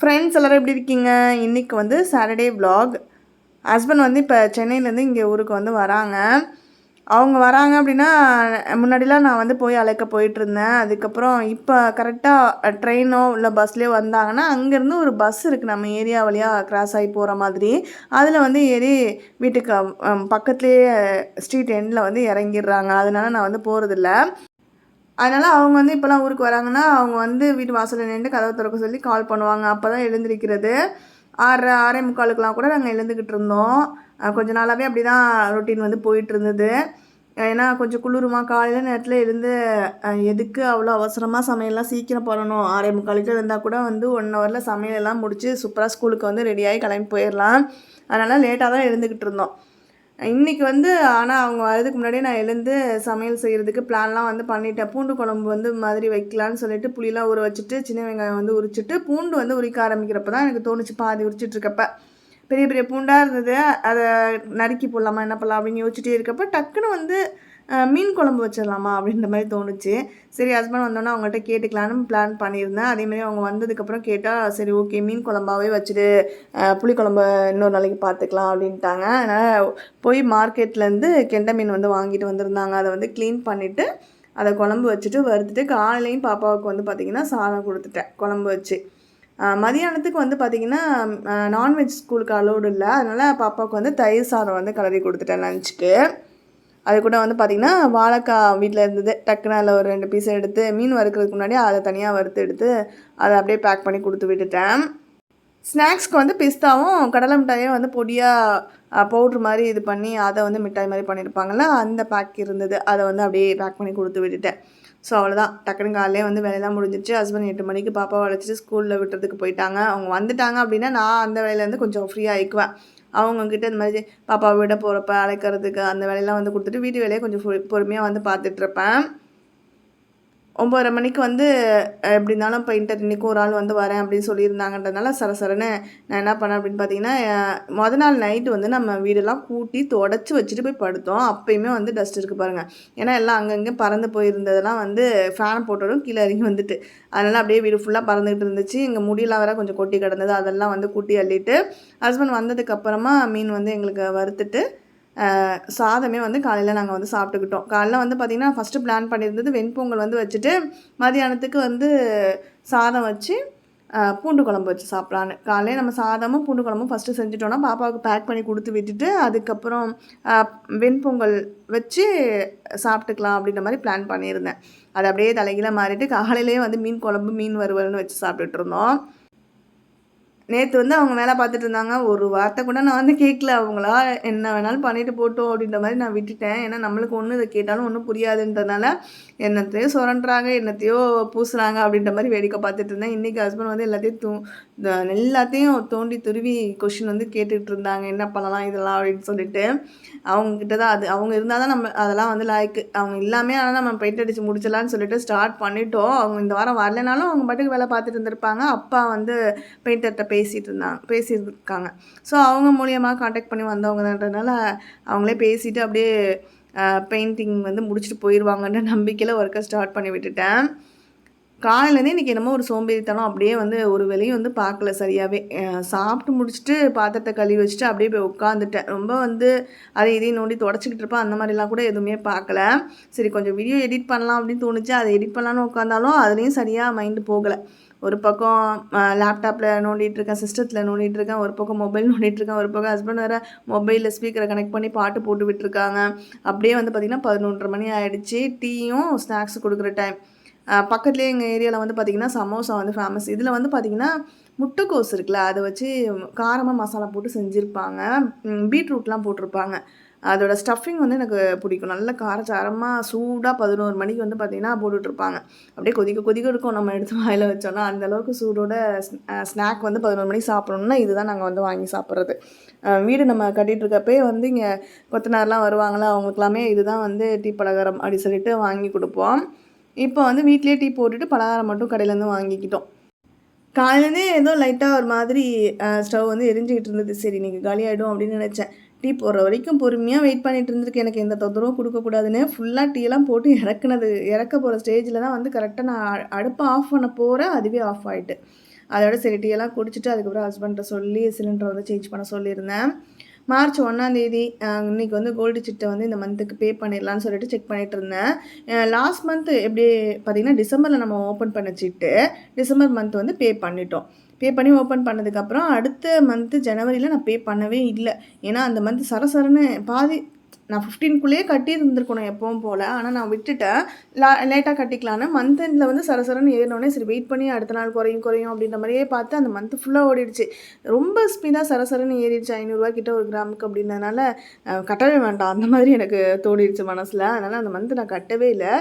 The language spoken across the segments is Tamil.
ஃப்ரெண்ட்ஸ் எல்லோரும் எப்படி இருக்கீங்க? இன்றைக்கி வந்து சாட்டர்டே விலாக் ஹஸ்பண்ட் வந்து இப்போ சென்னையிலேருந்து இங்கே ஊருக்கு வந்து வராங்க. அவங்க வராங்க அப்படின்னா முன்னாடிலாம் நான் வந்து போய் அழைக்க போயிட்டு இருந்தேன் அதுக்கப்புறம் இப்போ கரெக்டாக ட்ரெயினோ இல்லை பஸ்லேயோ வந்தாங்கன்னா அங்கேருந்து ஒரு பஸ் இருக்குது நம்ம ஏரியா வழியாக கிராஸ் ஆகி போகிற மாதிரி. அதில் வந்து ஏறி வீட்டுக்கு பக்கத்துலேயே ஸ்ட்ரீட் எண்டில் வந்து இறங்கிடுறாங்க. அதனால நான் வந்து போகிறதில்ல அதனால் அவங்க வந்து இப்போலாம் ஊருக்கு வராங்கன்னா அவங்க வந்து வீட்டு வாசலில் நின்று கதவை திறக்க சொல்லி கால் பண்ணுவாங்க. அப்போ தான் எழுந்திருக்கிறது. ஆறரை ஆறே முக்காலுக்கெலாம் கூட நாங்கள் எழுந்துக்கிட்டு இருந்தோம். கொஞ்ச நாளாகவே அப்படி தான் ரொட்டீன் வந்து போயிட்டு இருந்தது. ஏன்னா கொஞ்சம் குளிருமா? காலையில் நேரத்தில் எழுந்து எதுக்கு அவ்வளோ அவசரமாக சமையல்லாம் சீக்கிரம் பண்ணணும்? ஆறே முக்காலுக்கு இருந்தால் கூட வந்து ஒன் ஹவரில் சமையலெல்லாம் முடித்து சூப்பராக ஸ்கூலுக்கு வந்து ரெடியாகி கிளம்பி போயிடலாம் அதனால் லேட்டாக தான் எழுந்துக்கிட்டு இருந்தோம். இன்றைக்கி வந்து ஆனால் அவங்க வரதுக்கு முன்னாடியே நான் எழுந்து சமையல் செய்கிறதுக்கு பிளான்லாம் வந்து பண்ணிட்டேன். பூண்டு குழம்பு வந்து மாதிரி வைக்கலான்னு சொல்லிட்டு புளியெலாம் ஊற வச்சுட்டு சின்ன வெங்காயம் வந்து உரிச்சிட்டு பூண்டு வந்து உரிக்க ஆரம்பிக்கிறப்ப தான் எனக்கு தோணுச்சு பாதி உரிச்சிட்ருக்கப்ப. பெரிய பெரிய பூண்டாக இருந்தது. அதை நறுக்கி போடலாமா என்ன பண்ணலாம் அப்படின்னு யோசிச்சுட்டே இருக்கப்ப டக்குன்னு வந்து மீன் குழம்பு வச்சிடலாமா அப்படின்ற மாதிரி தோணுச்சு. சரி ஹஸ்பண்ட் வந்தோன்னே அவங்கள்ட்ட கேட்டுக்கலான்னு பிளான் பண்ணியிருந்தேன். அதேமாதிரி அவங்க வந்ததுக்கப்புறம் கேட்டால் சரி ஓகே மீன் குழம்பாவே வச்சுட்டு புளிக்குழம்பு இன்னொரு நாளைக்கு பார்த்துக்கலாம் அப்படின்ட்டாங்க. அதனால் போய் மார்க்கெட்லேருந்து கெண்டை மீன் வந்து வாங்கிட்டு வந்திருந்தாங்க. அதை வந்து க்ளீன் பண்ணிவிட்டு அதை குழம்பு வச்சுட்டு வறுத்துட்டு காலையிலையும் பாப்பாவுக்கு வந்து பார்த்திங்கன்னா சாதம் கொடுத்துட்டேன் குழம்பு வச்சு. மதியானத்துக்கு வந்து பார்த்திங்கன்னா நான்வெஜ் ஸ்கூலுக்கு அலோடு இல்லை. அதனால் பாப்பாவுக்கு வந்து தயிர் சாதம் வந்து கலரி கொடுத்துட்டேன் லஞ்சுக்கு அது கூட வந்து பார்த்திங்கன்னா வாழைக்காய் வீட்டில் இருந்தது. டக்குன்னு அதில் ஒரு ரெண்டு பீஸ் எடுத்து மீன் வறுக்கிறதுக்கு முன்னாடி அதை தனியாக வறுத்து எடுத்து அதை அப்படியே பேக் பண்ணி கொடுத்து விட்டுட்டேன். ஸ்நாக்ஸ்க்கு வந்து பிஸ்தாவும் கடலை மிட்டாயும் வந்து பொடியாக பவுட்ரு மாதிரி இது பண்ணி அதை வந்து மிட்டாய் மாதிரி பண்ணியிருப்பாங்கள்ல அந்த பேக் இருந்தது. அதை வந்து அப்படியே பேக் பண்ணி கொடுத்து விட்டுட்டேன். ஸோ அவ்வளோதான் டக்குனு காலையிலே வந்து வேலையெல்லாம் முடிஞ்சிச்சு ஹஸ்பண்ட் எட்டு மணிக்கு பாப்பாவை அழைச்சிட்டு ஸ்கூலில் விட்டுறதுக்கு போயிட்டாங்க. அவங்க வந்துட்டாங்க அப்படின்னா நான் அந்த வேலையிலேருந்து கொஞ்சம் ஃப்ரீயாக ஆயிக்குவேன். அவங்கக்கிட்ட இந்த மாதிரி பாப்பாவை விட போகிறப்ப அழைக்கிறதுக்கு அந்த வேலையெல்லாம் வந்து கொடுத்துட்டு வீட்டு வேலையை கொஞ்சம் பொறுமையாக வந்து பார்த்துட்ருப்பேன் ஒம்பதரை மணிக்கு வந்து எப்படி இருந்தாலும் இப்போ இன்டர் இன்றைக்கி ஒரு ஆள் வந்து வரேன் அப்படின்னு சொல்லியிருந்தாங்கன்றதுனால சரசரன்னு நான் என்ன பண்ணேன் அப்படின்னு பார்த்தீங்கன்னா மொதல் நாள் நைட்டு வந்து நம்ம வீடெல்லாம் கூட்டி தொடச்சி வச்சுட்டு போய் படுத்தோம். அப்பயுமே வந்து டஸ்ட் இருக்குது பாருங்கள் ஏன்னா எல்லாம் அங்கங்கே பறந்து போயிருந்ததெல்லாம் வந்து ஃபேன் போட்டதும் கீழே இறங்கி வந்துட்டு. அதனால் அப்படியே வீடு ஃபுல்லாக பறந்துக்கிட்டு இருந்துச்சு. எங்கள் முடியெல்லாம் வேற கொஞ்சம் கொட்டி கிடந்தது. அதெல்லாம் வந்து கூட்டி அள்ளிட்டு ஹஸ்பண்ட் வந்ததுக்கப்புறமா மீன் வந்து எங்களுக்கு வறுத்துட்டு சாதமே வந்து காலையில் நாங்கள் வந்து சாப்பிட்டுக்கிட்டோம். காலையில் வந்து பார்த்திங்கன்னா ஃபஸ்ட்டு பிளான் பண்ணியிருந்தது வெண்பொங்கல் வந்து வச்சுட்டு மதியானத்துக்கு வந்து சாதம் வச்சு பூண்டு குழம்பு வச்சு சாப்பிட்லான்னு. காலையில் நம்ம சாதமும் பூண்டு குழம்பும் ஃபஸ்ட்டு செஞ்சுட்டோன்னா பாப்பாவுக்கு பேக் பண்ணி கொடுத்து விட்டுட்டு அதுக்கப்புறம் வெண்பொங்கல் வச்சு சாப்பிட்டுக்கலாம் அப்படின்ற மாதிரி பிளான் பண்ணியிருந்தேன். அது அப்படியே தலைகீழ மாறிட்டு காலையிலேயே வந்து மீன் குழம்பு மீன் வறுவல்னு வச்சு சாப்பிட்டுட்டு இருந்தோம். நேற்று வந்து அவங்க வேலை பார்த்துட்டு இருந்தாங்க. ஒரு வார்த்தை கூட நான் வந்து கேட்கல. அவங்களா என்ன வேணாலும் பண்ணிட்டு போட்டோம் அப்படின்ற மாதிரி நான் விட்டுட்டேன். ஏன்னா நம்மளுக்கு ஒன்று இதை கேட்டாலும் ஒன்றும் புரியாதுன்றதுனால என்னத்தையோ சுரண்டுறாங்க என்னத்தையோ பூசுறாங்க அப்படின்ற மாதிரி வேடிக்கை பார்த்துட்டு இருந்தேன். இன்றைக்கி ஹஸ்பண்ட் வந்து எல்லாத்தையும் தூ எல்லாத்தையும் தோண்டி துருவி கொஷின் வந்து கேட்டுட்டு இருந்தாங்க. என்ன பண்ணலாம் இதெல்லாம் அப்படின்னு சொல்லிட்டு. அவங்கக்கிட்ட தான் அது அவங்க இருந்தால் தான் நம்ம அதெல்லாம் வந்து லாய்க்கு அவங்க இல்லாமே ஆனால் நம்ம பெயிண்ட் அடித்து முடிச்சிடலான்னு சொல்லிட்டு ஸ்டார்ட் பண்ணிட்டோம். அவங்க இந்த வாரம் வரலைனாலும் அவங்க பாட்டுக்கு வேலை பார்த்துட்டு இருந்திருப்பாங்க. அப்பா வந்து பெயிண்டர்கிட்ட பேசிகிட்டு இருந்தாங்க பேசியிருக்காங்க. ஸோ அவங்க மூலியமாக காண்டாக்ட் பண்ணி வந்தவங்கன்றதுனால அவங்களே பேசிட்டு அப்படியே பெயிண்டிங் வந்து முடிச்சுட்டு போயிடுவாங்கன்ற நம்பிக்கையில் ஒர்க்கை ஸ்டார்ட் பண்ணி விட்டுட்டேன். காலையிலேருந்தே இன்றைக்கி என்னமோ ஒரு சோம்பேறித்தனம் அப்படியே வந்து ஒரு வேலையும் வந்து பார்க்கல சரியாகவே சாப்பிட்டு முடிச்சுட்டு பாத்திரத்தை கழுவி வச்சுட்டு அப்படியே போய் உட்காந்துட்டேன். ரொம்ப வந்து அதை இதையும் நோண்டி தொடச்சிக்கிட்டு இருப்பேன். அந்த மாதிரிலாம் கூட எதுவுமே பார்க்கல. சரி கொஞ்சம் வீடியோ எடிட் பண்ணலாம் அப்படின்னு தோணுச்சு. அதை எடிட் பண்ணலான்னு உட்காந்தாலும் அதுலேயும் சரியாக மைண்டு போகலை. ஒரு பக்கம் லேப்டாப்பில் நோண்டிட்டு இருக்கேன் சிஸ்டத்தில் நோண்டிகிட்டு இருக்கேன் ஒரு பக்கம் மொபைல் நோண்டிட்டு இருக்கேன் ஒரு பக்கம் ஹஸ்பண்ட் வேறு மொபைலில் ஸ்பீக்கரை கனெக்ட் பண்ணி பாட்டு போட்டு விட்டுருக்காங்க. அப்படியே வந்து பார்த்திங்கன்னா பதினொன்றரை மணி ஆகிடுச்சு டீயும் ஸ்நாக்ஸ் கொடுக்குற டைம் பக்கத்துலேயே எங்கள் ஏரியாவில் வந்து பார்த்திங்கன்னா சமோசா வந்து ஃபேமஸ் இதில் வந்து பார்த்திங்கன்னா முட்டைக்கோஸ் இருக்குல்ல அதை வச்சு காரமாக மசாலா போட்டு செஞ்சுருப்பாங்க. பீட்ரூட்லாம் போட்டிருப்பாங்க. அதோட ஸ்டஃபிங் வந்து எனக்கு பிடிக்கும். நல்ல காரச்சாரமாக சூடாக பதினோரு மணிக்கு வந்து பார்த்திங்கன்னா போட்டுட்ருப்பாங்க. அப்படியே கொதிக்க கொதிக்க இருக்கும். நம்ம எடுத்து வாயில் வச்சோன்னா அந்த அளவுக்கு சூடோட ஸ்நாக் வந்து பதினோரு மணிக்கு சாப்பிட்ணுன்னா இதுதான் நாங்கள் வந்து வாங்கி சாப்பிட்றது. வீடு நம்ம கட்டிகிட்ருக்கப்பே வந்து இங்கே கொத்தனார்லாம் வருவாங்களா அவங்களுக்குலாமே இதுதான் வந்து டீ பலகாரம் அப்படி சொல்லிட்டு வாங்கி கொடுப்போம். இப்போ வந்து வீட்லேயே டீ போட்டுட்டு பலகாரம் மட்டும் கடையிலேருந்து வாங்கிக்கிட்டோம். காலையிலேருந்தே ஏதோ லைட்டாக ஒரு மாதிரி ஸ்டவ் வந்து எரிஞ்சுக்கிட்டு இருந்தது. சரி இன்றைக்கி காலியாகிடும் அப்படின்னு நினச்சேன். டீ போடுற வரைக்கும் பொறுமையாக வெயிட் பண்ணிட்டு இருந்திருக்கு. எனக்கு எந்த தொந்தரவும் கொடுக்கக்கூடாதுன்னு ஃபுல்லாக டீயெல்லாம் போட்டு இறக்குனது. இறக்க போகிற ஸ்டேஜில் தான் வந்து கரெக்டாக நான் அடுப்பை ஆஃப் பண்ண போகிறேன் அதுவே ஆஃப் ஆகிட்டு அதோட சரி டீ எல்லாம் குடிச்சிட்டு அதுக்கப்புறம் ஹஸ்பண்ட்டை சொல்லி சிலிண்டரை வந்து சேஞ்ச் பண்ண சொல்லியிருந்தேன். மார்ச் ஒன்றாந்தேதி இன்னைக்கு வந்து கோல்டு சிட்டை வந்து இந்த மந்த்துக்கு பே பண்ணிடலான்னு சொல்லிட்டு செக் பண்ணிட்டு இருந்தேன். லாஸ்ட் மந்த்து எப்படி பார்த்திங்கன்னா டிசம்பரில் நம்ம ஓப்பன் பண்ண சிட்டு டிசம்பர் மந்த் வந்து பே பண்ணிட்டோம். பே பண்ணி ஓப்பன் பண்ணதுக்கப்புறம் அடுத்த மந்த்து ஜனவரியில் நான் பே பண்ணவே இல்லை. ஏன்னா அந்த மந்த் சரசரன்னு பாதி நான் ஃபிஃப்டீன்குள்ளேயே கட்டி இருந்திருக்கணும் எப்பவும் போல். ஆனால் நான் விட்டுட்டேன். லா லேட்டாக கட்டிக்கலான்னு மந்த் எண்டில் வந்து சரசரன்னு ஏறினோடனே சரி வெயிட் பண்ணி அடுத்த நாள் குறையும் குறையும் அப்படின்ற மாதிரியே பார்த்து அந்த மந்த் ஃபுல்லாக ஓடிடுச்சு. ரொம்ப ஸ்பீடாக சரசரன்னு ஏறிடுச்சு. ஐநூறுரூவா கிட்ட ஒரு கிராமுக்கு அப்படின்றதுனால கட்டவே வேண்டாம். அந்த மாதிரி எனக்கு தோணிடுச்சு மனசில். அதனால் அந்த மந்த் நான் கட்டவே இல்லை.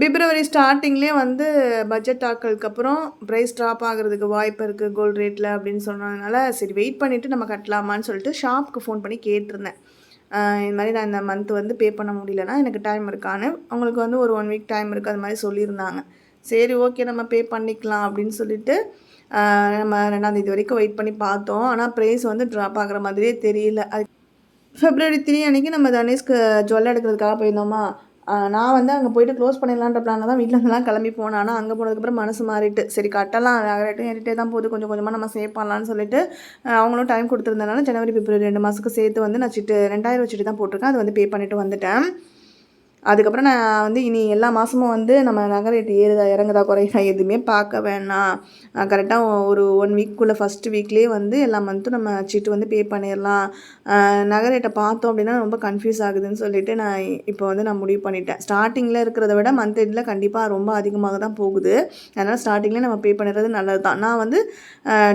பிப்ரவரி ஸ்டார்டிங்லேயே வந்து பட்ஜெட் தாக்கலுக்கு அப்புறம் ப்ரைஸ் ட்ராப் ஆகிறதுக்கு வாய்ப்பு இருக்குது கோல்டு ரேட்டில் அப்படின்னு சொன்னதுனால சரி வெயிட் பண்ணிவிட்டு நம்ம கட்டலாமான்னு சொல்லிட்டு ஷாப்புக்கு ஃபோன் பண்ணி கேட்டிருந்தேன். இது இந்த மாதிரி நான் இந்த மந்த் வந்து பே பண்ண முடியலன்னா எனக்கு டைம் இருக்கான்னு. அவங்களுக்கு வந்து ஒரு ஒன் வீக் டைம் இருக்குது அது மாதிரி சொல்லியிருந்தாங்க. சரி ஓகே நம்ம பே பண்ணிக்கலாம் அப்படின்னு சொல்லிட்டு நம்ம ரெண்டாந்தேதி வரைக்கும் வெயிட் பண்ணி பார்த்தோம். ஆனால் ப்ரைஸ் வந்து ட்ராப் ஆகிற மாதிரியே தெரியல. அது ஃபெப்ரவரி த்ரீ அன்னைக்கு நம்ம தனேஷ்க்கு ஜுவல் எடுக்கிறதுக்காக போயிருந்தோமா? நான் வந்து அங்கே போயிட்டு க்ளோஸ் பண்ணிடலான்ற பிளானில் தான் வீட்டிலருந்துலாம் கிளம்பி போனேன். ஆனால் அங்கே போனதுக்கப்புறம் மனசு மாறிட்டு சரி கட்டலாம் ரேட்டும் ஏறிட்டே தான் போகுது. கொஞ்சம் கொஞ்சமாக நம்ம சேவ் பண்ணலாம்னு சொல்லிட்டு அவங்களும் டைம் கொடுத்துருந்தனால ஜனவரி பிப்ரவரி ரெண்டு மாதத்துக்கு சேர்த்து வந்து நான் சிட்டு ரெண்டாயிரம் வச்சுட்டு தான் போட்டிருக்கேன். அது வந்து பே பண்ணிட்டு வந்துட்டேன். அதுக்கப்புறம் நான் வந்து இனி எல்லா மாதமும் வந்து நம்ம நகை ரேட்டு ஏறுதா இறங்குதா குறையுதா எதுவுமே பார்க்க வேணாம். கரெக்டாக ஒரு ஒன் வீக்குள்ளே ஃபஸ்ட்டு வீக்லேயே வந்து எல்லா மந்த்தும் நம்ம சீட்டு வந்து பே பண்ணிடலாம் நகரேட்டை நகை ரேட்டை பார்த்தோம் அப்படின்னா ரொம்ப கன்ஃபியூஸ் ஆகுதுன்னு சொல்லிட்டு நான் இப்போ வந்து நான் முடிவு பண்ணிட்டேன். ஸ்டார்டிங்கில் இருக்கிறத விட மந்த் எண்டில் கண்டிப்பாக ரொம்ப அதிகமாக தான் போகுது. அதனால் ஸ்டார்டிங்கில் நம்ம பே பண்ணுறது நல்லது தான் நான் வந்து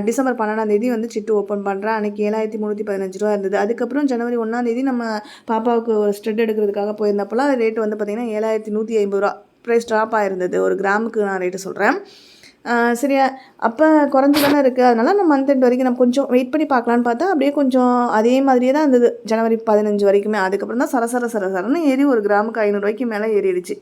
டிசம்பர் பன்னெண்டாம் தேதி வந்து சிட்டு ஓப்பன் பண்ணுறேன் அன்றைக்கி ஏழாயிரத்தி முந்நூற்றி பதினஞ்சு ரூபா இருந்தது. அதுக்கப்புறம் ஜனவரி ஒன்றாம் தேதி நம்ம பாப்பாவுக்கு ஸ்ட்ரெட் எடுக்கிறதுக்காக போயிருந்தப்போலாம் ரேட் வந்து பார்த்திங்கன்னா ஏழாயிரத்தி நூற்றி ஐம்பது ரூபா. ப்ரைஸ் ட்ராப் ஆயிருந்தது. ஒரு கிராமுக்கு நான் ரேட்டு சொல்கிறேன் சரியா அப்போ குறைஞ்சி தானே இருக்குது அதனால நம்ம மந்த் எண்ட் வரைக்கும் நம்ம கொஞ்சம் வெயிட் பண்ணி பார்க்கலான்னு பார்த்தா அப்படியே கொஞ்சம் அதே மாதிரியே தான் இருந்தது. ஜனவரி பதினஞ்சு வரைக்குமே. அதுக்கப்புறம் தான் சரசர சரசரன்னு ஏறி ஒரு கிராமுக்கு ஐநூறுரூவாய்க்கு மேலே ஏறிடுச்சு.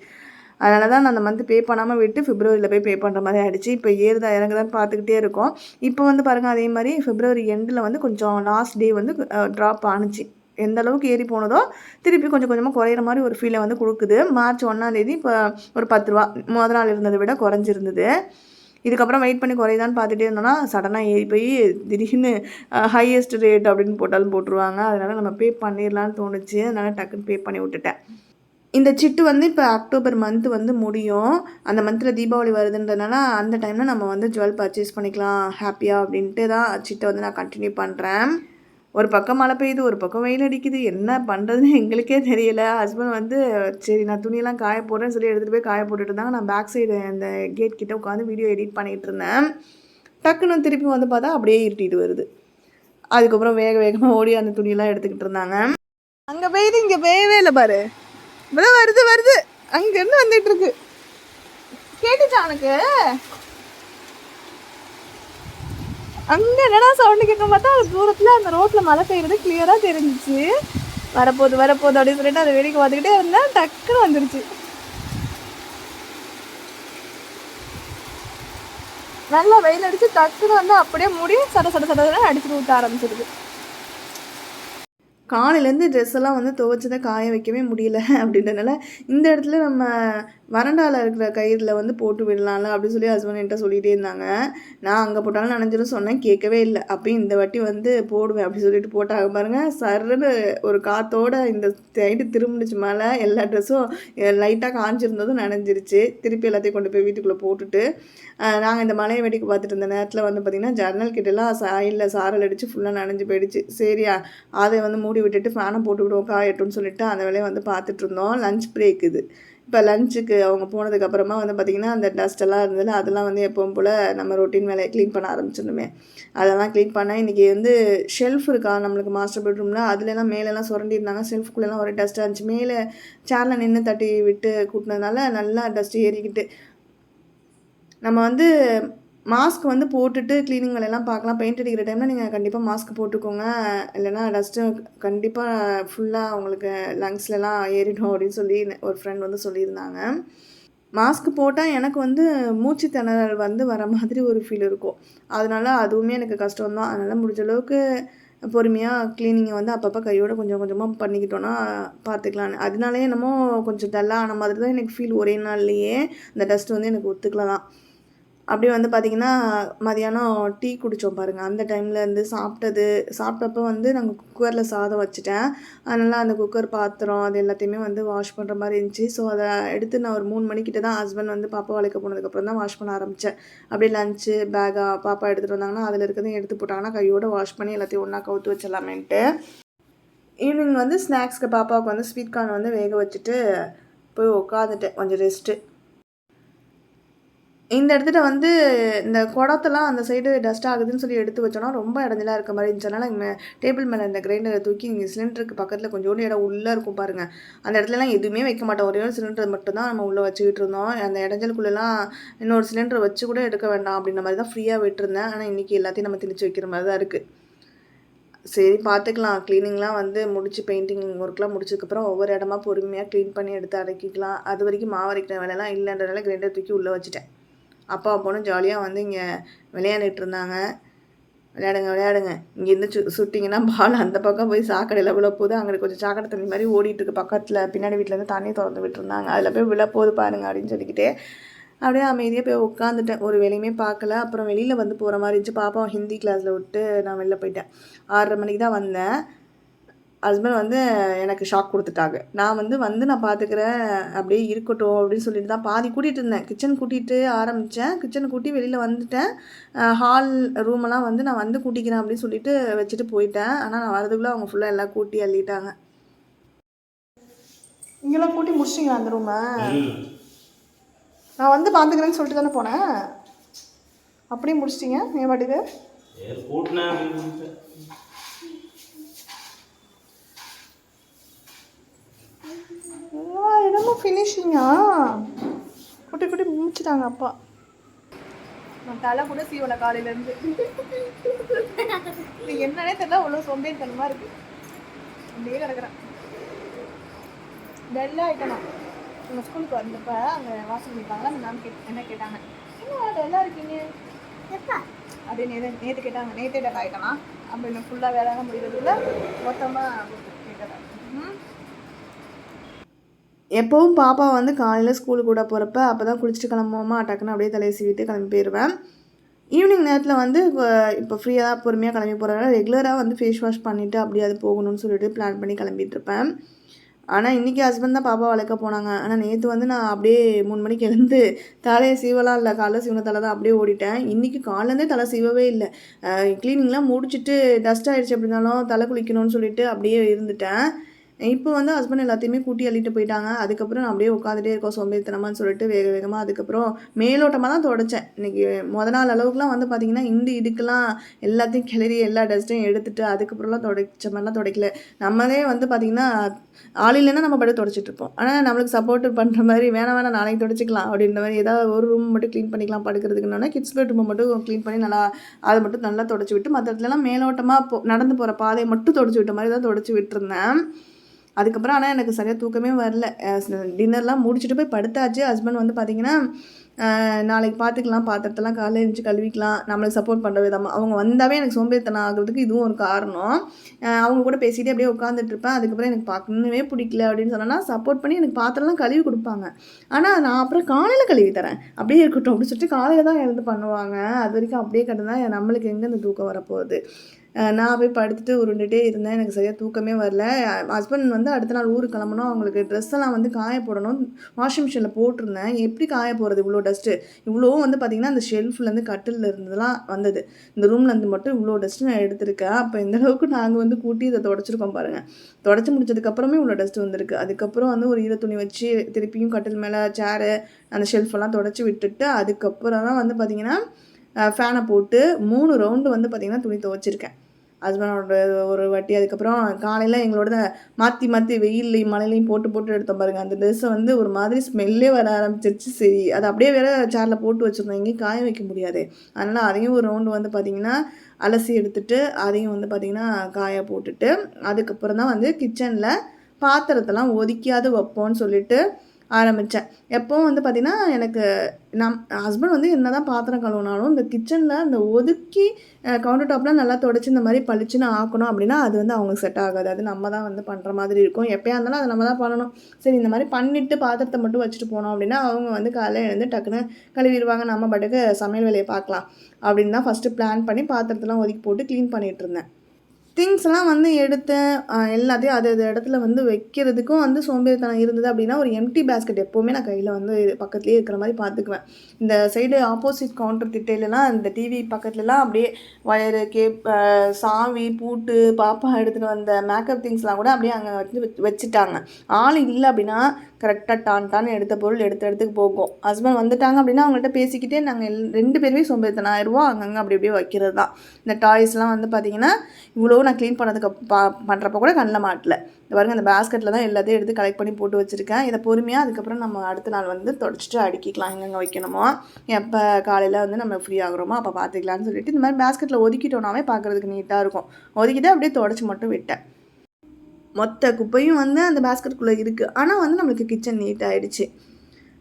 அதனால தான் நான் அந்த மந்த் பே பண்ணாமல் விட்டு ஃபிப்ரவரியில் போய் பே பண்ணுற மாதிரி ஆகிடுச்சு இப்போ ஏறுதா இறங்குதான்னு பார்த்துக்கிட்டே இருக்கோம். இப்போ வந்து பாருங்கள் அதே மாதிரி ஃபிப்ரவரி எண்டில் வந்து கொஞ்சம் லாஸ்ட் டே வந்து ட்ராப் ஆணுச்சு எந்த அளவுக்கு ஏறி போனதோ திருப்பி கொஞ்சம் கொஞ்சமாக குறையிற மாதிரி ஒரு ஃபீலை வந்து கொடுக்குது. மார்ச் ஒன்றாந்தேதி இப்போ ஒரு பத்து ரூபா முத நாள் இருந்ததை விட குறைஞ்சிருந்தது. இதுக்கப்புறம் வெயிட் பண்ணி குறையுதான்னு பார்த்துட்டே இருந்தோம்னா சடனாக ஏறி போய் திடீர்னு ஹையஸ்ட் ரேட் அப்படின்னு போட்டாலும் போட்டுருவாங்க. அதனால் நம்ம பே பண்ணிடலான்னு தோணுச்சு. அதனால் டக்குன்னு பே பண்ணி விட்டுட்டேன். இந்த சிட்டு வந்து இப்போ அக்டோபர் மந்த் வந்து முடியும். அந்த மந்தில் தீபாவளி வருதுன்றதுனால அந்த டைமில் நம்ம வந்து ஜுவல் பர்ச்சேஸ் பண்ணிக்கலாம். ஹாப்பியாக அப்படின்ட்டு தான் சிட்டை வந்து நான் கண்டினியூ பண்ணுறேன் ஒரு பக்கம் மழை பெய்யுது ஒரு பக்கம் வெயில் அடிக்குது. என்ன பண்ணுறதுன்னு எங்களுக்கே தெரியல. ஹஸ்பண்ட் வந்து சரி நான் துணியெல்லாம் காய போடுறேன்னு சொல்லி எடுத்துகிட்டு போய் காய போட்டுட்டு இருந்தாங்க. நான் பேக் சைடு அந்த கேட் கிட்ட உட்காந்து வீடியோ எடிட் பண்ணிகிட்டு இருந்தேன். டக்குன்னு திருப்பி வந்து பார்த்தா அப்படியே இருட்டிட்டு வருது. அதுக்கப்புறம் வேக வேகமாக ஓடி அந்த துணியெல்லாம் எடுத்துக்கிட்டு இருந்தாங்க. அங்கே பெய்யுது இங்கே பெய்யவே இல்லை பாரு. இப்பதான் வருது வருது. அங்கேருந்து வந்துட்டு இருக்கு. கேட்டுச்சா உனக்கு? அங்கே என்னடா சவுண்டு கேட்க பார்த்தா அது தூரத்தில் அந்த ரோட்டில் மழை பெய்யுறது கிளியராக தெரிஞ்சிச்சு. வரப்போகுது வரப்போகுது அப்படின்னு சொல்லிட்டு அதை வேடிக்கை பார்த்துக்கிட்டே இருந்தேன். டக்குன்னு வந்துருச்சு. நல்லா வெயில் அடிச்சு டக்குன்னு வந்து அப்படியே முடி சட சட சட அடிச்சுட்டு ஊற்ற ஆரம்பிச்சிருது. காலையிலேருந்து ட்ரெஸ் எல்லாம் வந்து துவைச்சதை காய வைக்கவே முடியல அப்படின்றனால இந்த இடத்துல நம்ம வறண்டாவில் இருக்கிற கயிறில் வந்து போட்டு விடலாம்ல அப்படின்னு சொல்லி ஹஸ்பண்ட் என்கிட்ட சொல்லிகிட்டே இருந்தாங்க. நான் அங்கே போட்டாலும் நனைஞ்சிரும் சொன்னேன் கேட்கவே இல்லை. அப்பயும் இந்த வாட்டி வந்து போடுவேன் அப்படி சொல்லிட்டு போட்டாங்க பாருங்க. சருன்னு ஒரு காத்தோட இந்த சைடு திரும்பிடுச்சு மேலே எல்லா ட்ரெஸ்ஸும் லைட்டாக காஞ்சிருந்ததும் நனைஞ்சிருச்சு. திருப்பி எல்லாத்தையும் கொண்டு போய் வீட்டுக்குள்ளே போட்டுட்டு நாங்கள் இந்த மலையை வெடிக்கு பார்த்துட்டு இருந்த நேரத்தில் வந்து பார்த்திங்கன்னா ஜன்னல் கிட்டலாம் சாயில் சாரல் அடித்து ஃபுல்லாக நனைஞ்சு போயிடுச்சு. சரியா அதை வந்து மூடி விட்டுட்டு ஃபேனை போட்டு விடுவோம் காயட்டும்னு சொல்லிட்டு அந்த வேலையை வந்து பார்த்துட்டு இருந்தோம். லஞ்ச் பிரேக் இது. இப்போ லஞ்சுக்கு அவங்க போனதுக்கு அப்புறமா வந்து பார்த்திங்கன்னா அந்த டஸ்ட் எல்லாம் இருந்ததுல அதெல்லாம் வந்து எப்பவும் போல் நம்ம ரொட்டீன் வேலையை க்ளீன் பண்ண ஆரம்பிச்சிடணுமே. அதெல்லாம் க்ளீன் பண்ணால் இன்றைக்கி வந்து ஷெல்ஃப் இருக்கா? நம்மளுக்கு மாஸ்டர் பெட்ரூமில் அதுலலாம் மேலெல்லாம் சுரண்டிருந்தாங்க ஷெல்ஃப்குள்ளெல்லாம் ஒரே டஸ்ட்டாக இருந்துச்சு. மேலே சேரில் நின்று தட்டி விட்டு கூட்டினதுனால நல்லா டஸ்ட்டு ஏறிக்கிட்டு. நம்ம வந்து மாஸ்க் வந்து போட்டுட்டு க்ளீனிங் வேலையெல்லாம் பார்க்கலாம். பெயிண்ட் அடிக்கிற டைமில் நீங்கள் கண்டிப்பாக மாஸ்க் போட்டுக்கோங்க. இல்லைன்னா டஸ்ட்டு கண்டிப்பாக ஃபுல்லாக உங்களுக்கு லங்ஸ்லலாம் ஏறிடும் அப்படின்னு சொல்லி ஒரு ஃப்ரெண்ட் வந்து சொல்லியிருந்தாங்க. மாஸ்க் போட்டால் எனக்கு வந்து மூச்சு திணறல் வந்து வர மாதிரி ஒரு ஃபீல் இருக்கும். அதனால அதுவுமே எனக்கு கஷ்டம் தான் அதனால் முடிஞ்ச அளவுக்கு பொறுமையாக க்ளீனிங்கை வந்து அப்பப்போ கையோட கொஞ்சம் கொஞ்சமாக பண்ணிக்கிட்டோன்னா பார்த்துக்கலான்னு அதனாலே என்னமோ கொஞ்சம் டல்லாக ஆன மாதிரி தான் எனக்கு ஃபீல் ஒரே நாள்லேயே இந்த டஸ்ட் வந்து எனக்கு ஒத்துக்கலாம் தான் அப்படியே வந்து பார்த்திங்கன்னா மதியானம் டீ குடித்தோம் பாருங்கள் அந்த டைமில் இருந்து சாப்பிட்டது சாப்பிட்டப்போ வந்து நாங்கள் குக்கரில் சாதம் வச்சுட்டேன். அதனால் அந்த குக்கர் பாத்திரம் அது எல்லாத்தையுமே வந்து வாஷ் பண்ணுற மாதிரி இருந்துச்சு. ஸோ அதை எடுத்து நான் ஒரு மூணு மணிக்கிட்ட தான் ஹஸ்பண்ட் வந்து பாப்பா வளைக்க போனதுக்கப்புறம் தான் வாஷ் பண்ண ஆரம்பித்தேன் அப்படியே லஞ்சு பேகா பாப்பா எடுத்துகிட்டு வந்தாங்கன்னா அதில் இருக்கிறதையும் எடுத்து போட்டாங்கன்னா கையோடு வாஷ் பண்ணி எல்லாத்தையும் ஒன்றா கவுத்து வச்சிடலாமேன்ட்டு. ஈவினிங் வந்து ஸ்நாக்ஸ்க்கு பாப்பாவுக்கு வந்து ஸ்வீட் கார்ன் வந்து வேக வச்சுட்டு போய் உட்காந்துட்டேன் கொஞ்சம் ரெஸ்ட்டு இந்த இடத்துல வந்து இந்த குடத்தெல்லாம் அந்த சைடு டஸ்ட் ஆகுதுன்னு சொல்லி எடுத்து வச்சோன்னா ரொம்ப இடஞ்சலாக இருக்க மாதிரி இருந்துச்சனால இங்கே டேபிள் மேலே இந்த கிரைண்டரை தூக்கி இங்கே சிலிண்டருக்கு பக்கத்தில் கொஞ்சோண்டு இடம் உள்ளே இருக்கும் பாருங்கள் அந்த இடத்துலலாம் எதுவுமே வைக்க மாட்டோம். ஒரே ஒரு சிலிண்டர் மட்டும்தான் நம்ம உள்ளே வச்சுக்கிட்டு இருந்தோம். அந்த இடஞ்சலுக்குள்ளெல்லாம் இன்னொரு சிலிண்டர் வச்சு கூட எடுக்க வேண்டாம் அப்படின்ற மாதிரி தான் ஃப்ரீயாக விட்டுருந்தேன். ஆனால் இன்றைக்கி எல்லாத்தையும் நம்ம திணிச்சு வைக்கிற மாதிரி தான் இருக்குது சரி பார்த்துக்கலாம் க்ளீனிங்லாம் வந்து முடிச்சு பெயிண்டிங் ஒர்க்லாம் முடிச்சதுக்கப்புறம் ஒவ்வொரு இடமா பொறுமையாக க்ளீன் பண்ணி எடுத்து அடக்கிக்கலாம். அது வரைக்கும் மாவரைக்கிற வேலைலாம் இல்லைன்றனால கிரைண்டர் தூக்கி உள்ளே வச்சுட்டேன். அப்பா பொண்ணும் ஜாலியாக வந்து இங்கே விளையாண்டுட்டு இருந்தாங்க. விளையாடுங்க விளையாடுங்க. இங்கேருந்து சு சுட்டிங்கன்னா பால் அந்த பக்கம் போய் சாக்கடையில் விழப்போகுது. போகுது அங்கே கொஞ்சம் சாக்கடை தண்ணி மாதிரி ஓடிட்டுருக்கு பக்கத்தில் பின்னாடி வீட்டிலேருந்து தண்ணி திறந்து விட்டுருந்தாங்க அதில் போய் விழ போகுது பாருங்க அப்படின்னு சொல்லிக்கிட்டே அப்படியே அமைதியாக போய் உட்காந்துட்டேன் ஒரு வேலையுமே பார்க்கல. அப்புறம் வெளியில் வந்து போகிற மாதிரி இருந்துச்சு. பாப்பா ஹிந்தி கிளாஸில் விட்டு நான் வெளில போயிட்டேன். ஆறரை மணிக்கு தான் வந்தேன். ஹஸ்பண்ட் வந்து எனக்கு ஷாக் கொடுத்துட்டாங்க. நான் வந்து வந்து நான் பார்த்துக்கிறேன் அப்படியே இருக்கட்டும். அப்படின்னு சொல்லிட்டு தான் பாதி கூட்டிகிட்டு இருந்தேன். கிச்சன் கூட்டிகிட்டு ஆரம்பித்தேன் கிச்சனை கூட்டி வெளியில் வந்துட்டேன். ஹால் ரூமெல்லாம் வந்து நான் வந்து கூட்டிக்கிறேன் அப்படின்னு சொல்லிட்டு வச்சுட்டு போயிட்டேன். ஆனால் நான் வரதுக்குள்ளே அவங்க ஃபுல்லாக எல்லாம் கூட்டி அள்ளிட்டாங்க. இங்கெல்லாம் கூட்டி முடிச்சிங்களா அந்த ரூமை நான் வந்து பார்த்துக்கிறேன்னு சொல்லிட்டு தானே போனேன். அப்படியே முடிச்சிட்டிங்க? என் பாட்டுக்கு? இடமும் ஃபினிஷிங்கா குட்டி குட்டி முடிச்சிட்டாங்க அப்பா. நான் தலை கூட சீவலை காலையிலேருந்து என்னன்னே தெரியல அவ்வளோ சோம்பேறித்தனமாக இருக்கு. அப்படியே கிடக்குறேன். டெல்லா ஆயிட்டேனா? உங்கள் ஸ்கூலுக்கு வந்தப்ப அங்கே வாசல் நிற்பாங்களா அந்த மேம் கேட் என்ன கேட்டாங்க? என்ன டெல்லா இருக்கீங்க? எப்பா? அப்படியே நேற்று நேற்று கேட்டாங்க. நேற்றே டெல்லா ஆயிட்டனா? அப்படின்னு ஃபுல்லாக வேலை முடிகிறதுல மொத்தமாக எப்போவும் பாப்பா வந்து காலையில் ஸ்கூலுக்கு கூட போகிறப்ப அப்போ தான் குளிச்சுட்டு கிளம்புவோமா? டக்குன்னு அப்படியே தலையை சீவிட்டு கிளம்பி போயிடுவேன் ஈவினிங் நேரத்தில் வந்து இப்போ ஃப்ரீயாக பொறுமையாக கிளம்பி போகிறதால ரெகுலராக வந்து ஃபேஸ் வாஷ் பண்ணிவிட்டு அப்படியே அது போகணும்னு சொல்லிட்டு பிளான் பண்ணி கிளம்பிட்டு இருப்பேன். ஆனால் இன்றைக்கி ஹஸ்பண்ட் தான் பாப்பா வளர்க்க போனாங்க. ஆனால் நேற்று வந்து நான் அப்படியே மூணு மணிக்கு எழுந்து தலையை சீவலாம் இல்லை காலைல சீவன தலை தான் அப்படியே ஓடிட்டேன். இன்றைக்கி காலேருந்தே தலை சீவவே இல்லை. க்ளீனிங்லாம் முடிச்சுட்டு டஸ்ட் ஆகிடுச்சு அப்படின்னாலும் தலை குளிக்கணும்னு சொல்லிட்டு அப்படியே இருந்துட்டேன். இப்போ வந்து ஹஸ்பண்ட் எல்லாத்தையுமே கூட்டி அள்ளிட்டு போயிட்டாங்க. அதுக்கப்புறம் நான் அப்படியே உட்காந்துட்டே இருக்கோம். சோம்பேறித்தனமான்னு சொல்லிட்டு வேக வேகமாக அதுக்கப்புறம் மேலோட்டமாக தான் தொடச்சேன். இன்றைக்கி முத நாள் அளவுக்குலாம் வந்து பார்த்தீங்கன்னா இந்த இதுக்கெலாம் எல்லாத்தையும் கிளறி எல்லா டஸ்ட்டையும் எடுத்துகிட்டு அதுக்கப்புறம்லாம் தொடச்ச மாதிரிலாம் தொடக்கல. நம்மளே வந்து பார்த்தீங்கன்னா ஆள் இல்லைன்னா நம்ம படம் தொடச்சிட்ருப்போம் ஆனால் நம்மளுக்கு சப்போர்ட் பண்ணுற மாதிரி வேணாம் வேணாம் நாளைக்கு தொடச்சிக்கலாம் அப்படின்ற மாதிரி ஏதாவது ஒரு ரூம் மட்டும் க்ளீன் பண்ணிக்கலாம் படுக்கிறதுக்குன்னா கிட்ஸ் பெட்ரூமை மட்டும் க்ளீன் பண்ணி நல்லா அதை மட்டும் நல்லா தொடச்சி விட்டு மற்ற இடத்துலலாம் மேலோட்டமாக போ நடந்து போகிற பாதையை மட்டும் தொடச்சி விட்ட மாதிரி தான் தொடச்சி விட்டுருந்தேன். அதுக்கப்புறம் ஆனால் எனக்கு சரியாக தூக்கமே வரல. டின்னர்லாம் முடிச்சுட்டு போய் படுத்தாச்சு. ஹஸ்பண்ட் வந்து பார்த்தீங்கன்னா நாளைக்கு பார்த்துக்கலாம் பாத்திரத்தெல்லாம் காலையில் எழுந்துச்சு கழுவிக்கலாம் நம்மளுக்கு சப்போர்ட் பண்ணுற விதமாக அவங்க வந்தாவே எனக்கு சோம்பேறித்தனம் ஆகிறதுக்கு இதுவும் ஒரு காரணம். அவங்க கூட பேசிகிட்டே அப்படியே உட்காந்துட்டு இருப்பேன். அதுக்கப்புறம் எனக்கு பார்க்கணுமே பிடிக்கல அப்படின்னு சொன்னால் சப்போர்ட் பண்ணி எனக்கு பாத்திரம்லாம் கழுவி கொடுப்பாங்க. ஆனால் நான் அப்புறம் காலையில் கழுவி தரேன். அப்படியே இருக்கட்டும் அப்படின்னு சொல்லிட்டு காலையில் தான் எழுந்து பண்ணுவாங்க. அது வரைக்கும் அப்படியே கிடந்தா நம்மளுக்கு எங்கே இந்த தூக்கம் வரப்போகுது? நான் போய் படுத்துட்டு உருண்டுட்டே இருந்தேன். எனக்கு சரியாக தூக்கமே வரல. ஹஸ்பண்ட் வந்து அடுத்த நாள் ஊருக்கு கிளம்பணும். அவங்களுக்கு ட்ரெஸ் எல்லாம் வந்து காய போடணும். வாஷிங் மிஷினில் போட்டிருந்தேன். எப்படி காய போகிறது இவ்வளோ டஸ்ட்டு இவ்வளோவும் வந்து பார்த்திங்கன்னா அந்த ஷெல்ஃப்லேருந்து கட்டில் இருந்ததுலாம் வந்தது. இந்த ரூம்லேருந்து மட்டும் இவ்வளோ டஸ்ட்டு நான் எடுத்திருக்கேன். அப்போ இந்த அளவுக்கு நாங்கள் வந்து கூட்டி இதை தொடச்சிருக்கோம் பாருங்கள் தொடச்சி முடிச்சதுக்கப்புறமே இவ்வளோ டஸ்ட் வந்திருக்கு. அதுக்கப்புறம் வந்து ஒரு ஈர துணி வச்சு திருப்பியும் கட்டில் மேலே சேரு அந்த ஷெல்ஃபெல்லாம் தொடச்சி விட்டுட்டு அதுக்கப்புறம் தான் வந்து பார்த்திங்கன்னா ஃபேனை போட்டு மூணு ரவுண்டு வந்து பார்த்திங்கன்னா துணி துவச்சிருக்கேன். ஹஸ்பண்டோட ஒரு வாட்டி அதுக்கப்புறம் காலையில் எங்களோட மாற்றி மாற்றி வெயில்லையும் மழையிலையும் போட்டு போட்டு எடுத்தோம் பாருங்க. அந்த ட்ரெஸ்ஸை வந்து ஒரு மாதிரி ஸ்மெல்லே வர ஆரம்பிச்சிருச்சு. சரி அது அப்படியே வேற சேரில் போட்டு வச்சுருந்தோம். எங்கேயும் காய வைக்க முடியாது. அதனால் அதையும் ஒரு ரவுண்டு வந்து பார்த்திங்கன்னா அலசி எடுத்துட்டு அதையும் வந்து பார்த்திங்கன்னா காய போட்டுட்டு அதுக்கப்புறம் தான் வந்து கிச்சனில் பாத்திரத்தெல்லாம் ஒதுக்கியாவது வைப்போன்னு சொல்லிட்டு ஆரம்பித்தேன் எப்போவும் வந்து பார்த்திங்கன்னா எனக்கு நம் ஹஸ்பண்ட் வந்து என்ன தான் பாத்திரம் கழுவுனாலும் இந்த கிச்சனில் அந்த ஒதுக்கி கவுண்டர் டாப்லாம் நல்லா தொடச்சி இந்த மாதிரி பளிச்சுன்னு ஆக்கணும் அப்படின்னா அது வந்து அவங்களுக்கு செட் ஆகாது. அது நம்ம தான் வந்து பண்ணுற மாதிரி இருக்கும். எப்போயா இருந்தாலும் அதை நம்ம தான் பண்ணணும். சரி இந்த மாதிரி பண்ணிவிட்டு பாத்திரத்தை மட்டும் வச்சுட்டு போனோம் அப்படின்னா அவங்க வந்து காலையில் எழுந்து டக்குன்னு கழுவிடுவாங்க. நம்ம பாட்டுக்கு சமையல் வேலையை பார்க்கலாம் அப்படின்னு தான் ஃபஸ்ட்டு பிளான் பண்ணி பாத்திரத்தெல்லாம் ஒதுக்கி போட்டு க்ளீன் பண்ணிகிட்டு இருந்தேன். திங்ஸ்லாம் வந்து எடுத்து எல்லாத்தையும் அது அது இடத்துல வந்து வைக்கிறதுக்கும் வந்து சோம்பேறித்தனம் இருந்தது அப்படின்னா ஒரு எம்டி பேஸ்கெட் எப்போவுமே நான் கையில் வந்து பக்கத்துலேயே இருக்கிற மாதிரி பார்த்துக்குவேன். இந்த சைடு ஆப்போசிட் கவுண்டர் திட்டையிலலாம் இந்த டிவி பக்கத்துலலாம் அப்படியே வயரு கேப் சாவி பூட்டு பாப்பா எடுத்துகிட்டு வந்த மேக்கப் திங்ஸ்லாம் கூட அப்படியே அங்கே வந்து வச்சு- வச்சுட்டாங்க. ஆள் இல்லை அப்படின்னா கரெக்டாக டான் டான் எடுத்த பொருள் எடுத்த இடத்துக்கு போகும். ஹஸ்பண்ட் வந்துட்டாங்க அப்படின்னா அவங்கள்ட்ட பேசிக்கிட்டே நாங்கள் எல் ரெண்டு பேருமே சோம்பேறித்தனம் ஆயிடுவோம் அங்கங்கே அப்படி அப்படியே வைக்கிறது தான் இந்த டாய்ஸ்லாம் வந்து பார்த்தீங்கன்னா இவ்வளோ நான் க்ளீன் பண்ணதுக்கு பா பண்ணுறப்ப கூட கண்ணில் மாட்டல. இந்த பாருங்க அந்த பேஸ்கெட்டில் தான் எல்லாத்தையும் எடுத்து கலெக்ட் பண்ணி போட்டு வச்சுருக்கேன். இதை பொறுமையாக அதுக்கப்புறம் நம்ம அடுத்த நாள் வந்து தொடச்சிட்டு அடுக்கிக்கலாம் எங்கெங்கே வைக்கணுமோ. எப்போ காலையில் வந்து நம்ம ஃப்ரீ ஆகுறோமோ அப்போ பார்த்துக்கலான்னு சொல்லிட்டு இந்த மாதிரி பேஸ்கெட்டில் ஒதுக்கிட்டோம்னாவே பார்க்குறதுக்கு நீட்டாக இருக்கும். ஒதுக்கிட்டு அப்படியே தொடச்சி மட்டும் விட்டேன். மொத்த குப்பையும் வந்து அந்த பேஸ்கெட்டுக்குள்ளே இருக்குது ஆனால் வந்து நம்மளுக்கு கிச்சன் நீட் ஆகிடுச்சு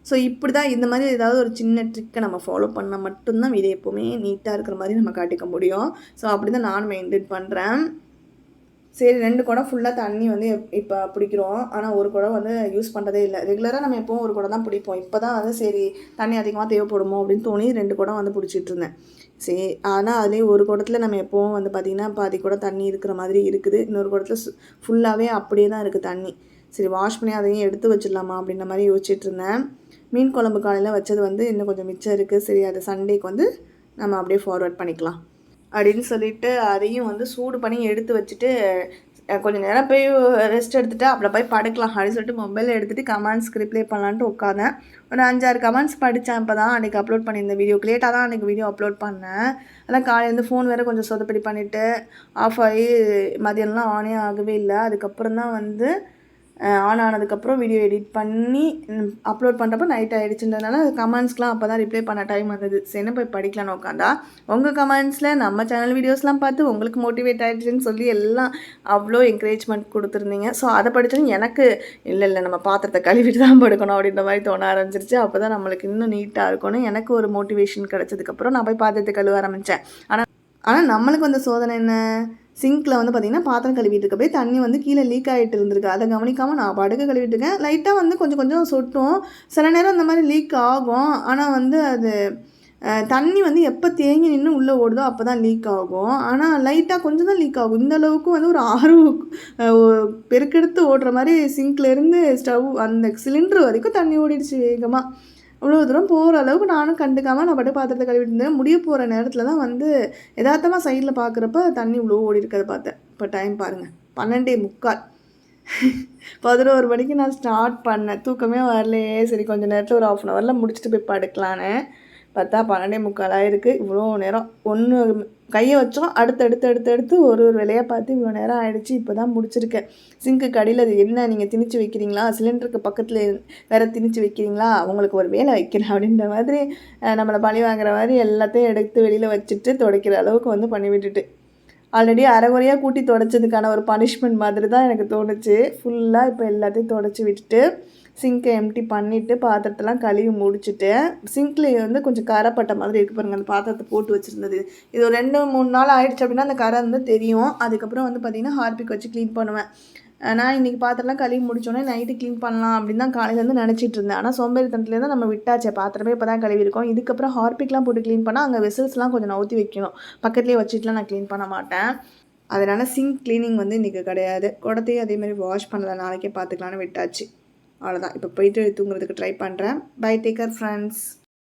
ஸோ இப்படி தான் இந்த மாதிரி ஏதாவது ஒரு சின்ன ட்ரிக்கை நம்ம ஃபாலோ பண்ணால் மட்டும்தான் வீடு எப்போவுமே நீட்டாக இருக்கிற மாதிரி நம்ம காட்டிக்க முடியும். ஸோ அப்படி தான் நான் மெயின்டைன் பண்ணுறேன் சரி ரெண்டு குடம் ஃபுல்லாக தண்ணி வந்து இப்போ பிடிக்கிறோம். ஆனால் ஒரு குடம் வந்து யூஸ் பண்ணுறதே இல்லை. ரெகுலராக நம்ம எப்போவும் ஒரு குடம் தான் பிடிப்போம். இப்போ தான் வந்து சரி தண்ணி அதிகமாக தேவைப்படுமோ அப்படின்னு தோணி ரெண்டு குடம் வந்து பிடிச்சிட்டு இருந்தேன். சரி ஆனால் அதுலேயும் ஒரு குடத்தில் நம்ம எப்போவும் வந்து பார்த்திங்கன்னா பாதி கூட தண்ணி இருக்கிற மாதிரி இருக்குது. இன்னொரு குடத்தில் ஃபுல்லாகவே அப்படியே தான் இருக்குது தண்ணி. சரி வாஷ் பண்ணி அதையும் எடுத்து வச்சிடலாமா அப்படின்ற மாதிரி யோசிச்சுட்டு இருந்தேன். மீன் குழம்பு காலையில் வச்சது வந்து இன்னும் கொஞ்சம் மிச்சம் இருக்குது சரி அது சண்டேக்கு வந்து நம்ம அப்படியே ஃபார்வர்ட் பண்ணிக்கலாம். அப்படின்னு சொல்லிட்டு அதையும் வந்து சூடு பண்ணி எடுத்து வச்சுட்டு கொஞ்சம் நேரம் போய் ரெஸ்ட் எடுத்துட்டு அப்புறம் போய் படுக்கலாம் அப்படின்னு சொல்லிட்டு மொபைல் எடுத்துகிட்டு கமெண்ட்ஸ்க்கு ரிப்ளை பண்ணலான்ட்டு உட்காந்தேன் ஒரு அஞ்சாறு கமெண்ட்ஸ் படித்தேன் இப்போ தான் அன்றைக்கி அப்லோட் பண்ணியிருந்த வீடியோக்கு லேட்டாக தான் அன்றைக்கி வீடியோ அப்லோட் பண்ணேன். அதான் காலையிலேருந்து ஃபோன் வேறு கொஞ்சம் சொதப்படி பண்ணிவிட்டு ஆஃப் ஆகி மதியானம்லாம் ஆனே ஆகவே இல்லை. அதுக்கப்புறம் தான் வந்து ஆன் ஆனதுக்கப்புறம் வீடியோ எடிட் பண்ணி அப்லோட் பண்ணுறப்ப நைட் ஆகிடுச்சுன்றதுனால கமெண்ட்ஸ்க்கெலாம் அப்போ தான் ரிப்ளை பண்ண டைம் வந்தது. சரி போய் படிக்கலான்னு உட்காந்தா உங்கள் கமெண்ட்ஸில் நம்ம சேனல் வீடியோஸ்லாம் பார்த்து உங்களுக்கு மோட்டிவேட் ஆகிடுச்சுன்னு சொல்லி எல்லாம் அவ்வளோ என்கரேஜ்மெண்ட் கொடுத்துருந்தீங்க. ஸோ அதை படித்தோன்னு எனக்கு இல்லை இல்லை நம்ம பாத்திரத்தை கழுவிட்டு தான் படுக்கணும் அப்படின்ற மாதிரி தோண ஆரம்பிச்சிருச்சு. அப்போ தான் நம்மளுக்கு இன்னும் நீட்டாக இருக்கணும் எனக்கு ஒரு மோட்டிவேஷன் கிடச்சதுக்கப்புறம் நான் போய் பாத்திரத்தை கழுவ ஆரம்பித்தேன் ஆனால் ஆனால் நம்மளுக்கு வந்த சோதனை என்ன? சிங்க்கில் வந்து பார்த்திங்கன்னா பாத்திரம் கழுவிட்டு இருக்க போய் தண்ணி வந்து கீழே லீக் ஆகிட்டு இருந்திருக்கு. அதை கவனிக்காமல் நான் பாட்டுக்கு கழுவிட்டு இருக்கேன் லைட்டாக வந்து கொஞ்சம் கொஞ்சம் சொட்டும். சில நேரம் இந்த மாதிரி லீக் ஆகும். ஆனால் வந்து அது தண்ணி வந்து எப்போ தேங்கி நின்று உள்ளே ஓடுதோ அப்போ தான் லீக் ஆகும் ஆனால் லைட்டாக கொஞ்சம் தான் லீக் ஆகும். இந்த அளவுக்கு வந்து ஒரு ஆறு பெருக்கெடுத்து ஓடுற மாதிரி சிங்க்லேருந்து ஸ்டவ் அந்த சிலிண்டர் வரைக்கும் தண்ணி ஓடிடுச்சு வேகமாக இவ்வளோ தூரம் போகிற அளவுக்கு நானும் கண்டுக்காமல் நான் பாட்டு பாத்திரத்தை கழுவிட்டு இருந்தேன். முடிய போகிற நேரத்தில் தான் வந்து யதார்த்தமாக சைடில் பார்க்குறப்ப தண்ணி இவ்வளோ ஓடி இருக்கிறத பார்த்தேன். இப்போ டைம் பாருங்கள் பன்னெண்டே முக்கால். பதினோரு மணிக்கு நான் ஸ்டார்ட் பண்ணேன். தூக்கமே வரலையே. சரி கொஞ்சம் நேரத்தில் ஒரு ஆஃப் அன் ஹவரில் முடிச்சுட்டு போய் படுக்கலான்னு. பார்த்தா பன்னெண்டே முக்கால் ஆயிருக்கு. இவ்வளோ நேரம் ஒன்று கையை வச்சோம். அடுத்து அடுத்து அடுத்து அடுத்து ஒரு ஒரு வேலையாக பார்த்து இவ்வளோ நேரம் ஆகிடுச்சு இப்போ தான் முடிச்சிருக்கேன். சிங்க்கு கடையில் அது என்ன நீங்கள் திணிச்சு வைக்கிறீங்களா? சிலிண்டருக்கு பக்கத்தில் வேற திணிச்சு வைக்கிறீங்களா? அவங்களுக்கு ஒரு வேலை வைக்கிறேன் அப்படின்ற மாதிரி நம்மளை பழி வாங்குற மாதிரி எல்லாத்தையும் எடுத்து வெளியில் வச்சுட்டு துடைக்கிற அளவுக்கு வந்து பண்ணி விட்டுட்டு. ஆல்ரெடி அரைகுறையாக கூட்டி தொடச்சதுக்கான ஒரு பனிஷ்மெண்ட் மாதிரி தான் எனக்கு தோணுச்சு. ஃபுல்லாக இப்போ எல்லாத்தையும் தொடச்சி விட்டுட்டு சிங்கை எம்டி பண்ணிவிட்டு பாத்திரத்தெல்லாம் கழுவி முடிச்சுட்டு சிங்க்ல வந்து கொஞ்சம் கரைப்பட்ட மாதிரி இருக்கு பாருங்கள் அந்த பாத்திரத்தை போட்டு வச்சுருந்தது. இது ஒரு ரெண்டு மூணு நாள் ஆயிடுச்சு அப்படின்னா அந்த கரை வந்து தெரியும். அதுக்கப்புறம் வந்து பார்த்திங்கன்னா ஹார்பிக் வச்சு க்ளீன் பண்ணுவேன். நான் இன்றைக்கி பாத்திரம்லாம் கழுவி முடிச்சோடனே நைட்டு க்ளீன் பண்ணலாம் அப்படின்னு தான் காலையிலேருந்து நினச்சிட்டு இருந்தேன். ஆனால் சோம்பேறித்தனத்துலேருந்து தான் நம்ம விட்டாச்சே. பாத்திரமே இப்போ தான் கழுவிருக்கோம் இதுக்கப்புறம் ஹார்பிக்லாம் போட்டு க்ளீன் பண்ணால் அங்கே வெசல்ஸ்லாம் கொஞ்சம் நவுத்தி வைக்கணும். பக்கத்துலேயே வச்சுட்டுலாம் நான் க்ளீன் பண்ண மாட்டேன். அதனால் சிங்க் க்ளீனிங் வந்து இன்றைக்கி கிடையாது. குடத்தையும் அதே மாதிரி வாஷ் பண்ணலை. நாளைக்கே பார்த்துக்கலான்னு விட்டாச்சு. அவ்வளோதான் இப்போ போயிட்டு தூங்குறதுக்கு ட்ரை பண்ணுறேன் பை டேக்கர் ஃப்ரெண்ட்ஸ்